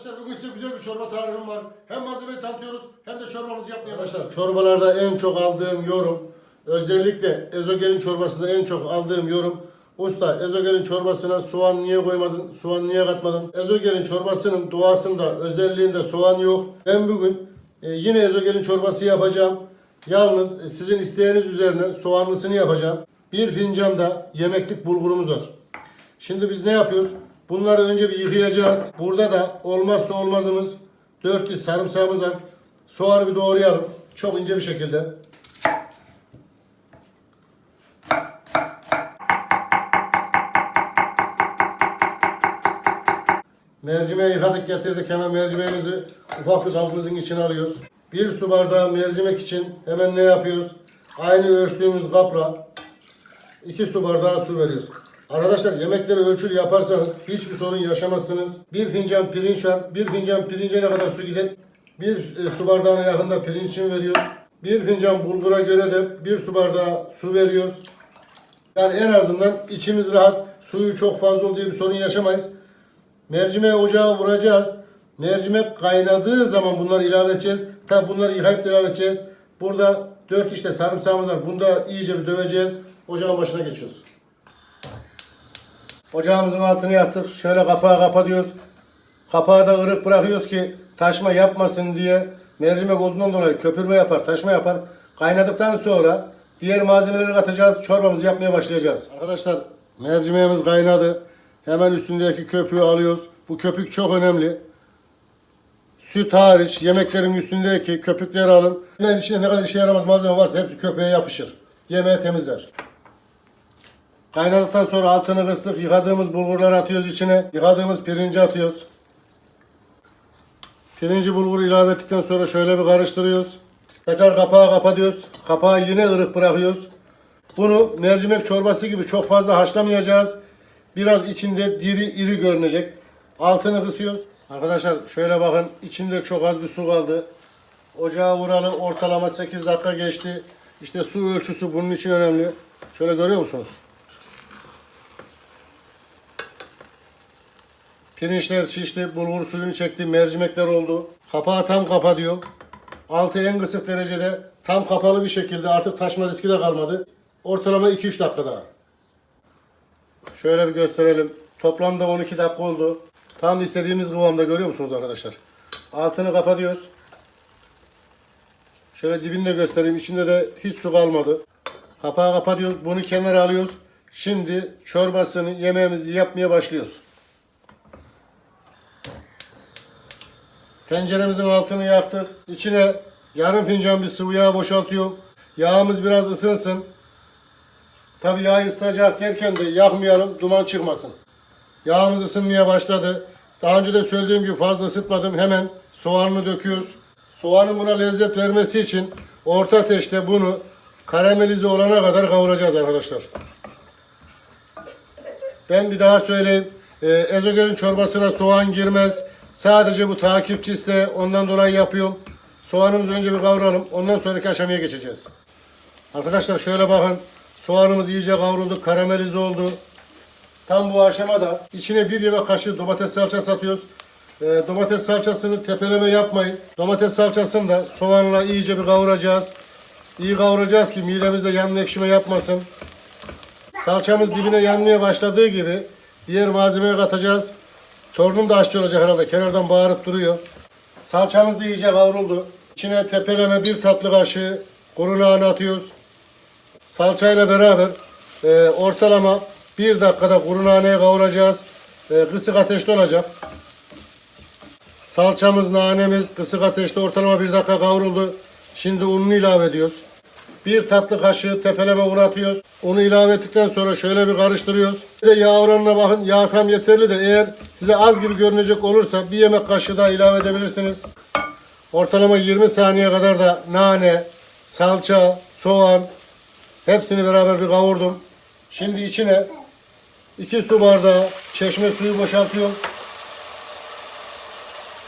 Arkadaşlar bugün size güzel bir çorba tarifim var. Hem malzemeyi tanıtıyoruz hem de çorbamızı yapmaya Arkadaşlar çorbalarda en çok aldığım yorum özellikle ezogelin çorbasında en çok aldığım yorum Usta ezogelin çorbasına soğan niye koymadın, soğan niye katmadın? Ezogelin çorbasının doğasında, özelliğinde soğan yok. Ben bugün e, yine ezogelin çorbası yapacağım. Yalnız e, sizin isteğiniz üzerine soğanlısını yapacağım. Bir fincan da yemeklik bulgurumuz var. Şimdi biz ne yapıyoruz? Bunları önce bir yıkayacağız. Burada da olmazsa olmazımız 400 sarımsağımız var. Soğanı bir doğrayalım. Çok ince bir şekilde. Mercimeği yıkadık getirdik hemen mercimeğimizi ufak bir kabımızın içine alıyoruz. Bir su bardağı mercimek için hemen ne yapıyoruz? Aynı ölçtüğümüz kapla 2 su bardağı su veriyoruz. Arkadaşlar yemekleri ölçülü yaparsanız hiçbir sorun yaşamazsınız. Bir fincan pirinç var. Bir fincan pirince ne kadar su gider? Bir e, su bardağına yakında pirinç için veriyoruz. Bir fincan bulgura göre de bir su bardağı su veriyoruz. Yani en azından içimiz rahat. Suyu çok fazla olduğu bir sorun yaşamayız. Mercimeği ocağa vuracağız. Mercimek kaynadığı zaman bunları ilave edeceğiz. Tabi bunları yıkayıp ilave edeceğiz. Burada 4 işte sarımsağımız var. Bunu da iyice bir döveceğiz. Ocağın başına geçiyoruz. Ocağımızın altını yaktık. Şöyle kapağı kapatıyoruz. Kapağı da ırık bırakıyoruz ki taşma yapmasın diye. Mercimek olduğundan dolayı köpürme yapar, taşma yapar. Kaynadıktan sonra diğer malzemeleri katacağız. Çorbamızı yapmaya başlayacağız. Arkadaşlar mercimeğimiz kaynadı. Hemen üstündeki köpüğü alıyoruz. Bu köpük çok önemli. Süt hariç yemeklerin üstündeki köpükleri alın. Hemen içinde ne kadar işe yaramaz malzeme varsa hepsi köpüğe yapışır. Yemeği temizler. Kaynadıktan sonra altını kıstık. Yıkadığımız bulgurları atıyoruz içine. Yıkadığımız pirinci atıyoruz. Pirinci bulguru ilave ettikten sonra şöyle bir karıştırıyoruz. Tekrar kapağı kapatıyoruz. Kapağı yine ırık bırakıyoruz. Bunu mercimek çorbası gibi çok fazla haşlamayacağız. Biraz içinde diri iri görünecek. Altını kısıyoruz. Arkadaşlar şöyle bakın içinde çok az bir su kaldı. Ocağa vuralı ortalama 8 dakika geçti. İşte su ölçüsü bunun için önemli. Şöyle görüyor musunuz? Pirinçler şişti, bulgur suyunu çekti, mercimekler oldu. Kapağı tam kapatıyor. Altı en kısık derecede tam kapalı bir şekilde artık taşma riski de kalmadı. Ortalama 2-3 dakika daha. Şöyle bir gösterelim. Toplamda 12 dakika oldu. Tam istediğimiz kıvamda görüyor musunuz arkadaşlar? Altını kapatıyoruz. Şöyle dibini de göstereyim. İçinde de hiç su kalmadı. Kapağı kapatıyoruz. Bunu kenara alıyoruz. Şimdi çorbasını, yemeğimizi yapmaya başlıyoruz. Tenceremizin altını yaktık. İçine yarım fincan bir sıvı yağ boşaltıyorum. Yağımız biraz ısınsın. Tabii yağ ısıtacak derken de yakmayalım, duman çıkmasın. Yağımız ısınmaya başladı. Daha önce de söylediğim gibi fazla ısıtmadım. Hemen soğanını döküyoruz. Soğanın buna lezzet vermesi için orta ateşte bunu karamelize olana kadar kavuracağız arkadaşlar. Ben bir daha söyleyeyim. Ee, ezogelin çorbasına soğan girmez. Sadece bu takipçi iste. Ondan dolayı yapıyorum. Soğanımızı önce bir kavuralım. Ondan sonraki aşamaya geçeceğiz. Arkadaşlar şöyle bakın. Soğanımız iyice kavruldu. Karamelize oldu. Tam bu aşamada içine bir yemek kaşığı domates salçası atıyoruz. Ee, domates salçasını tepeleme yapmayın. Domates salçasını da soğanla iyice bir kavuracağız. İyi kavuracağız ki midemizde yanma ekşime yapmasın. Salçamız dibine yanmaya başladığı gibi diğer malzemeyi katacağız. Torunum da aşçı olacak herhalde. Kenardan bağırıp duruyor. Salçamız da iyice kavruldu. İçine tepeleme bir tatlı kaşığı kuru nane atıyoruz. Salçayla beraber e, ortalama bir dakikada kuru naneyi kavuracağız. E, kısık ateşte olacak. Salçamız, nanemiz kısık ateşte ortalama bir dakika kavruldu. Şimdi ununu ilave ediyoruz. Bir tatlı kaşığı tepeleme un atıyoruz. Unu ilave ettikten sonra şöyle bir karıştırıyoruz. Bir de yağ oranına bakın. Yağ tam yeterli de eğer size az gibi görünecek olursa bir yemek kaşığı daha ilave edebilirsiniz. Ortalama 20 saniye kadar da nane, salça, soğan hepsini beraber bir kavurdum. Şimdi içine 2 su bardağı çeşme suyu boşaltıyorum.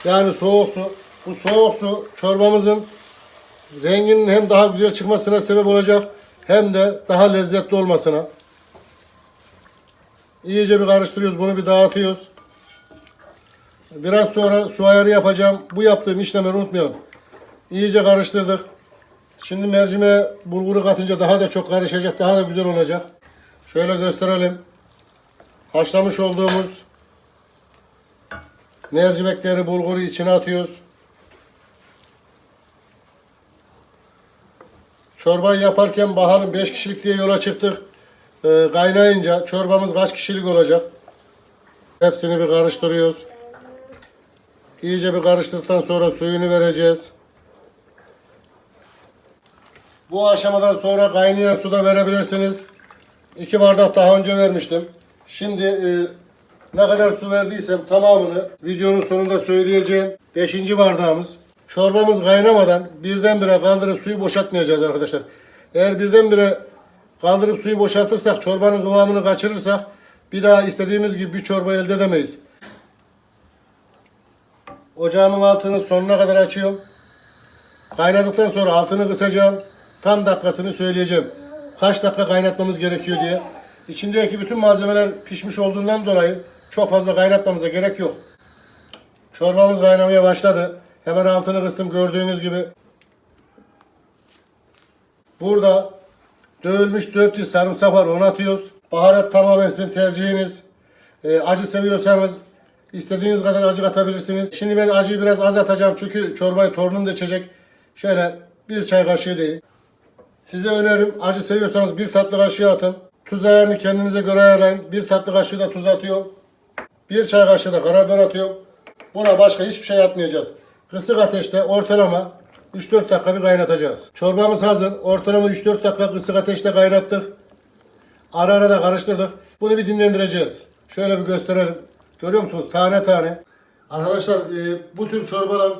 Yani soğuk su. Bu soğuk su çorbamızın renginin hem daha güzel çıkmasına sebep olacak hem de daha lezzetli olmasına. İyice bir karıştırıyoruz. Bunu bir dağıtıyoruz. Biraz sonra su ayarı yapacağım. Bu yaptığım işlemleri unutmayalım. İyice karıştırdık. Şimdi mercimeğe bulguru katınca daha da çok karışacak, daha da güzel olacak. Şöyle gösterelim. Haşlamış olduğumuz mercimekleri, bulguru içine atıyoruz. Çorbayı yaparken bakalım 5 kişilik diye yola çıktık. Ee, kaynayınca çorbamız kaç kişilik olacak? Hepsini bir karıştırıyoruz. İyice bir karıştırdıktan sonra suyunu vereceğiz. Bu aşamadan sonra kaynayan suda verebilirsiniz. 2 bardak daha önce vermiştim. Şimdi e, ne kadar su verdiysem tamamını videonun sonunda söyleyeceğim. 5. bardağımız. Çorbamız kaynamadan birdenbire kaldırıp suyu boşaltmayacağız arkadaşlar. Eğer birdenbire kaldırıp suyu boşaltırsak, çorbanın kıvamını kaçırırsak bir daha istediğimiz gibi bir çorba elde edemeyiz. Ocağımın altını sonuna kadar açıyorum. Kaynadıktan sonra altını kısacağım. Tam dakikasını söyleyeceğim. Kaç dakika kaynatmamız gerekiyor diye. İçindeki bütün malzemeler pişmiş olduğundan dolayı çok fazla kaynatmamıza gerek yok. Çorbamız kaynamaya başladı. Hemen altını kıstım gördüğünüz gibi. Burada dövülmüş 400 sarımsak var onu atıyoruz. Baharat tamamen sizin tercihiniz. Ee, acı seviyorsanız istediğiniz kadar acı katabilirsiniz. Şimdi ben acıyı biraz az atacağım çünkü çorbayı torunum da içecek. Şöyle bir çay kaşığı değil. Size önerim acı seviyorsanız bir tatlı kaşığı atın. Tuz ayarını kendinize göre ayarlayın. Bir tatlı kaşığı da tuz atıyorum. Bir çay kaşığı da karabiber atıyorum. Buna başka hiçbir şey atmayacağız. Kısık ateşte ortalama 3-4 dakika bir kaynatacağız. Çorbamız hazır. Ortalama 3-4 dakika kısık ateşte kaynattık. Ara ara da karıştırdık. Bunu bir dinlendireceğiz. Şöyle bir gösterelim. Görüyor musunuz? Tane tane. Arkadaşlar e, bu tür çorbalar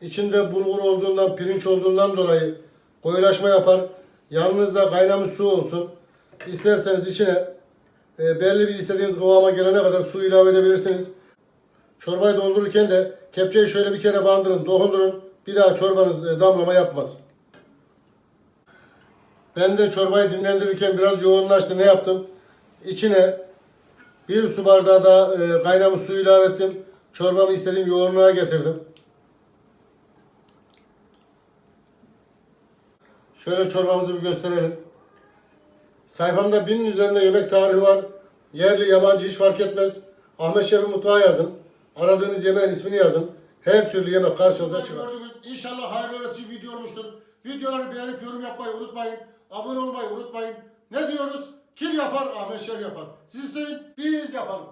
içinde bulgur olduğundan, pirinç olduğundan dolayı koyulaşma yapar. Yanınızda kaynamış su olsun. İsterseniz içine e, belli bir istediğiniz kıvama gelene kadar su ilave edebilirsiniz. Çorbayı doldururken de kepçeyi şöyle bir kere bandırın, dokundurun. Bir daha çorbanız e, damlama yapmaz. Ben de çorbayı dinlendirirken biraz yoğunlaştı. Ne yaptım? İçine bir su bardağı da e, kaynamış su ilave ettim. Çorbamı istediğim yoğunluğa getirdim. Şöyle çorbamızı bir gösterelim. Sayfamda binin üzerinde yemek tarifi var. Yerli, yabancı hiç fark etmez. Ahmet Şef'in mutfağı yazın. Aradığınız yemeğin ismini yazın. Her türlü yemek karşınıza çıkar. İnşallah hayırlı öğretici video olmuştur. Videoları beğenip yorum yapmayı unutmayın. Abone olmayı unutmayın. Ne diyoruz? Kim yapar? Ahmet Şef yapar. Siz isteyin, biz yapalım.